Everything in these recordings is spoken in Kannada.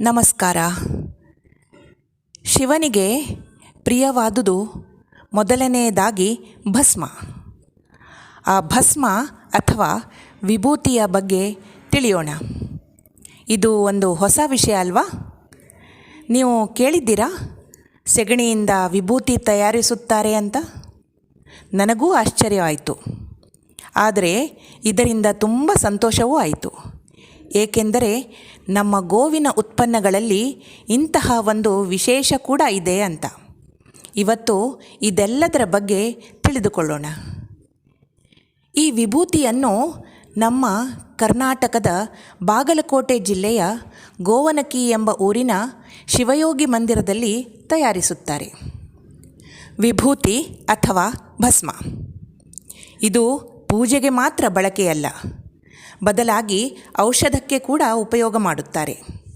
ನಮಸ್ಕಾರ. ಶಿವನಿಗೆ ಪ್ರಿಯವಾದುದು ಮೊದಲನೆಯದಾಗಿ ಭಸ್ಮ. ಆ ಭಸ್ಮ ಅಥವಾ ವಿಭೂತಿಯ ಬಗ್ಗೆ ತಿಳಿಯೋಣ. ಇದು ಒಂದು ಹೊಸ ವಿಷಯ ಅಲ್ವಾ? ನೀವು ಕೇಳಿದ್ದೀರಾ? ಸೆಗಣಿಯಿಂದ ವಿಭೂತಿ ತಯಾರಿಸುತ್ತಾರೆ ಅಂತ? ನನಗೂ ಆಶ್ಚರ್ಯವಾಯಿತು ಆದರೆ ಇದರಿಂದ ತುಂಬ ಸಂತೋಷವೂ ಆಯಿತು. ಏಕೆಂದರೆ ನಮ್ಮ ಗೋವಿನ ಉತ್ಪನ್ನಗಳಲ್ಲಿ ಇಂತಹ ಒಂದು ವಿಶೇಷ ಕೂಡ ಇದೆ ಅಂತ. ಇವತ್ತು ಇದೆಲ್ಲದರ ಬಗ್ಗೆ ತಿಳಿದುಕೊಳ್ಳೋಣ. ಈ ವಿಭೂತಿಯನ್ನು ನಮ್ಮ ಕರ್ನಾಟಕದ ಬಾಗಲಕೋಟೆ ಜಿಲ್ಲೆಯ ಗೋವನಕಿ ಎಂಬ ಊರಿನ ಶಿವಯೋಗಿ ಮಂದಿರದಲ್ಲಿ ತಯಾರಿಸುತ್ತಾರೆ. ವಿಭೂತಿ ಅಥವಾ ಭಸ್ಮ. ಇದು ಪೂಜೆಗೆ ಮಾತ್ರ ಬಳಕೆಯಲ್ಲ. ಬದಲಾಗಿ ಔಷಧಕ್ಕೆ ಕೂಡ ಉಪಯೋಗ ಮಾಡುತ್ತಾರೆ.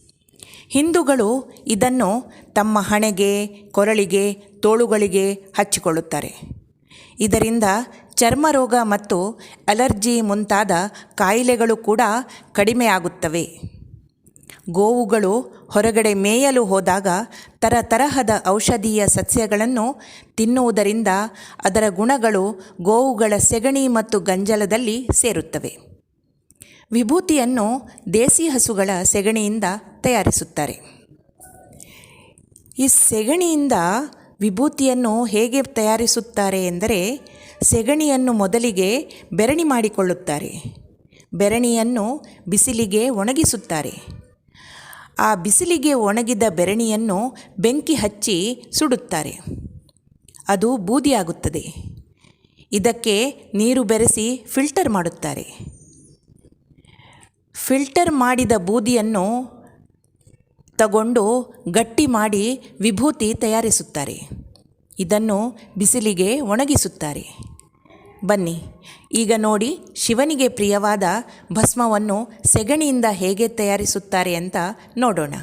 ಹಿಂದೂಗಳು ಇದನ್ನು ತಮ್ಮ ಹಣೆಗೆ, ಕೊರಳಿಗೆ, ತೋಳುಗಳಿಗೆ ಹಚ್ಚಿಕೊಳ್ಳುತ್ತಾರೆ. ಇದರಿಂದ ಚರ್ಮ ರೋಗ ಮತ್ತು ಅಲರ್ಜಿ ಮುಂತಾದ ಕಾಯಿಲೆಗಳು ಕೂಡ ಕಡಿಮೆಯಾಗುತ್ತವೆ. ಗೋವುಗಳು ಹೊರಗಡೆ ಮೇಯಲು ಹೋದಾಗ ತರತರಹದ ಔಷಧೀಯ ಸಸ್ಯಗಳನ್ನು ತಿನ್ನುವುದರಿಂದ ಅದರ ಗುಣಗಳು ಗೋವುಗಳ ಸೆಗಣಿ ಮತ್ತು ಗಂಜಲದಲ್ಲಿ ಸೇರುತ್ತವೆ. ವಿಭೂತಿಯನ್ನು ದೇಸಿ ಹಸುಗಳ ಸೆಗಣಿಯಿಂದ ತಯಾರಿಸುತ್ತಾರೆ. ಈ ಸೆಗಣಿಯಿಂದ ವಿಭೂತಿಯನ್ನು ಹೇಗೆ ತಯಾರಿಸುತ್ತಾರೆ ಎಂದರೆ ಸೆಗಣಿಯನ್ನು ಮೊದಲಿಗೆ ಬೆರಣಿ ಮಾಡಿಕೊಳ್ಳುತ್ತಾರೆ. ಬೆರಣಿಯನ್ನು ಬಿಸಿಲಿಗೆ ಒಣಗಿಸುತ್ತಾರೆ. ಆ ಬಿಸಿಲಿಗೆ ಒಣಗಿದ ಬೆರಣಿಯನ್ನು ಬೆಂಕಿ ಹಚ್ಚಿ ಸುಡುತ್ತಾರೆ. ಅದು ಬೂದಿಯಾಗುತ್ತದೆ. ಇದಕ್ಕೆ ನೀರು ಬೆರೆಸಿ ಫಿಲ್ಟರ್ ಮಾಡುತ್ತಾರೆ. ಫಿಲ್ಟರ್ ಮಾಡಿದ ಬೂದಿಯನ್ನು ತಗೊಂಡು ಗಟ್ಟಿ ಮಾಡಿ ವಿಭೂತಿ ತಯಾರಿಸುತ್ತಾರೆ. ಇದನ್ನು ಬಿಸಿಲಿಗೆ ಒಣಗಿಸುತ್ತಾರೆ. ಬನ್ನಿ, ಈಗ ನೋಡಿ ಶಿವನಿಗೆ ಪ್ರಿಯವಾದ ಭಸ್ಮವನ್ನು ಸೆಗಣಿಯಿಂದ ಹೇಗೆ ತಯಾರಿಸುತ್ತಾರೆ ಅಂತ ನೋಡೋಣ.